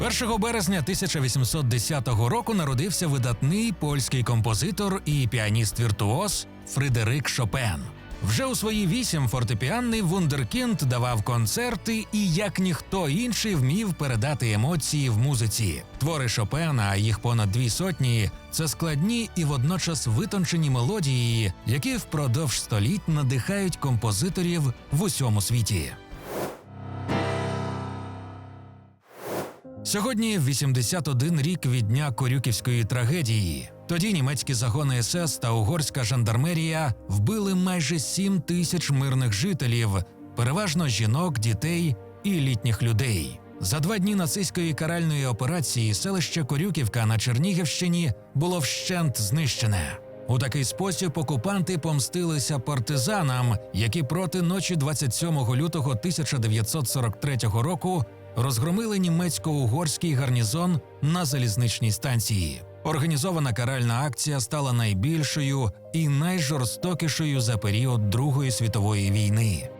1 березня 1810 року народився видатний польський композитор і піаніст-віртуоз Фредерик Шопен. Вже у свої вісім фортепіанний вундеркінд давав концерти і, як ніхто інший, вмів передати емоції в музиці. Твори Шопена, а їх понад дві сотні, це складні і водночас витончені мелодії, які впродовж століть надихають композиторів в усьому світі. Сьогодні 81 рік від дня Корюківської трагедії. Тоді німецькі загони СС та угорська жандармерія вбили майже 7 тисяч мирних жителів, переважно жінок, дітей і літніх людей. За два дні нацистської каральної операції селище Корюківка на Чернігівщині було вщент знищене. У такий спосіб окупанти помстилися партизанам, які проти ночі 27 лютого 1943 року розгромили німецько-угорський гарнізон на залізничній станції. Організована каральна акція стала найбільшою і найжорстокішою за період Другої світової війни.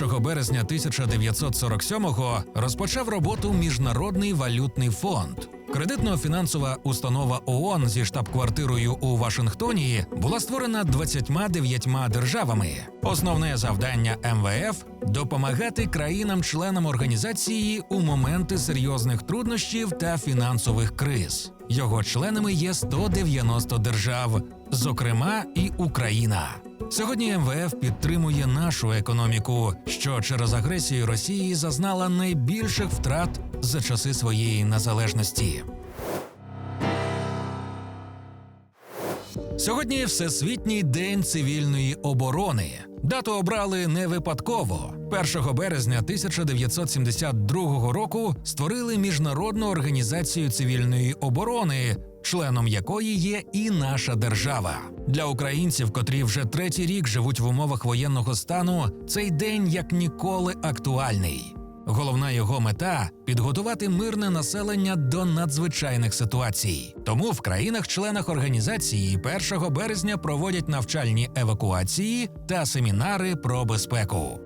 1 березня 1947-го розпочав роботу Міжнародний валютний фонд. Кредитно-фінансова установа ООН зі штаб-квартирою у Вашингтоні була створена 29 державами. Основне завдання МВФ допомагати країнам-членам організації у моменти серйозних труднощів та фінансових криз. Його членами є 190 держав, зокрема і Україна. Сьогодні МВФ підтримує нашу економіку, що через агресію Росії зазнала найбільших втрат за часи своєї незалежності. Сьогодні Всесвітній день цивільної оборони. Дату обрали не випадково. 1 березня 1972 року створили міжнародну організацію цивільної оборони, членом якої є і наша держава. Для українців, котрі вже третій рік живуть в умовах воєнного стану, цей день як ніколи актуальний. Головна його мета підготувати мирне населення до надзвичайних ситуацій. Тому в країнах-членах організації 1 березня проводять навчальні евакуації та семінари про безпеку.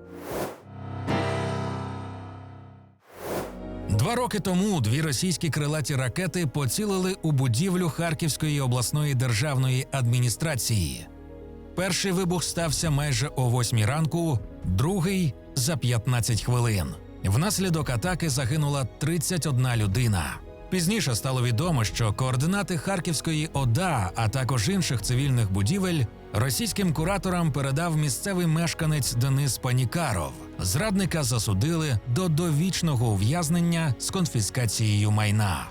Два роки тому дві російські крилаті ракети поцілили у будівлю Харківської обласної державної адміністрації. Перший вибух стався майже о 8 ранку, другий за 15 хвилин. Внаслідок атаки загинула 31 людина. Пізніше стало відомо, що координати Харківської ОДА, а також інших цивільних будівель російським кураторам передав місцевий мешканець Денис Панікаров. Зрадника засудили до довічного ув'язнення з конфіскацією майна.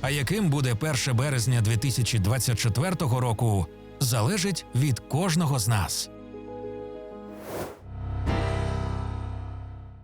А яким буде 1 березня 2024 року, залежить від кожного з нас.